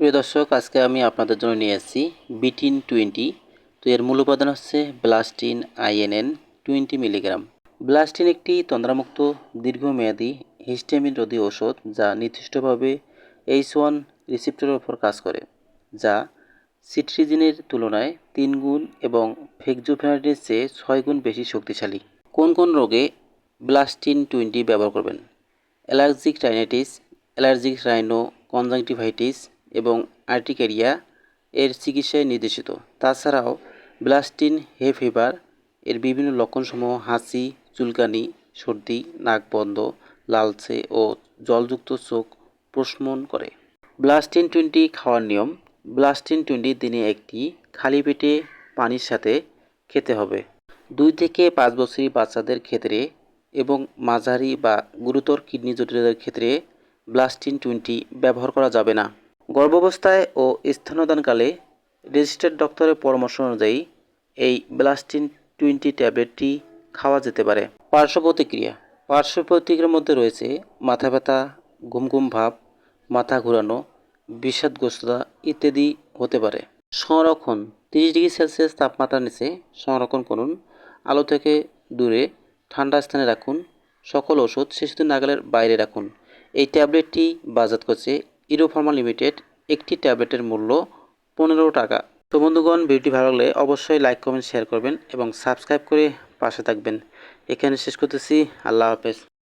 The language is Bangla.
প্রিয় দর্শক, আজকে আমি আপনাদের জন্য নিয়ে এসেছি বিটিন টোয়েন্টি। তো এর মূল উপাদান হচ্ছে Blastin INN twenty milligram. Blastin একটি তন্দ্রামুক্ত দীর্ঘমেয়াদী হিস্টামিন রোধী ওষুধ যা নির্দিষ্টভাবে এইচ ওয়ান রিসিপ্টরের ওপর কাজ করে, যা সিট্রিজিনের তুলনায় তিন গুণ এবং ফেক্সোফেনাডিনের চেয়ে ছয় গুণ বেশি শক্তিশালী। কোন কোন রোগে ব্লাস্টিন টোয়েন্টি ব্যবহার করবেন? Allergic rhinitis, allergic rhino, conjunctivitis এবং আর্টিকেরিয়া এর চিকিৎসায় নির্দেশিত। তাছাড়াও ব্লাস্টিন, হে ফিভার এর বিভিন্ন লক্ষণসমূহ হাসি, চুলকানি, সর্দি, নাক বন্ধ, লালচে ও জলযুক্ত চোখ প্রশমন করে। ব্লাস্টিন টোয়েন্টি খাওয়ার নিয়ম। ব্লাস্টিন টোয়েন্টি দিনে একটি খালি পেটে পানির সাথে খেতে হবে। দুই থেকে পাঁচ বছরী বাচ্চাদের ক্ষেত্রে এবং মাঝারি বা গুরুতর কিডনি জটিলতার ক্ষেত্রে ব্লাস্টিন টোয়েন্টি ব্যবহার করা যাবে না। গর্ভাবস্থায় ও স্থানদানকালে রেজিস্টার্ড ডক্টরের পরামর্শ অনুযায়ী এই ব্লাস্টিন টোয়েন্টি ট্যাবলেটটি খাওয়া যেতে পারে। পার্শ্ব প্রতিক্রিয়া। পার্শ্ব প্রতিক্রিয়ার মধ্যে রয়েছে মাথা ব্যথা ঘুম ঘুম ভাব, মাথা ঘোরানো, বিষাদগ্রস্ততা ইত্যাদি হতে পারে। সংরক্ষণ। তিরিশ ডিগ্রি সেলসিয়াস তাপমাত্রার নিচে সংরক্ষণ করুন। আলো থেকে দূরে ঠান্ডা স্থানে রাখুন। সকল ওষুধ শিশুদের নাগালের বাইরে রাখুন। এই ট্যাবলেটটি বাজাত করছে ইরোফার্মা লিমিটেড একটি ট্যাবলেটের মূল্য পনেরো টাকা। তো বন্ধুগণ, ভিডিওটি ভালো লাগলে অবশ্যই লাইক কমেন্ট শেয়ার করবেন এবং সাবস্ক্রাইব করে পাশে থাকবেন। এখানে শেষ করতেছি। আল্লাহ হাফেজ।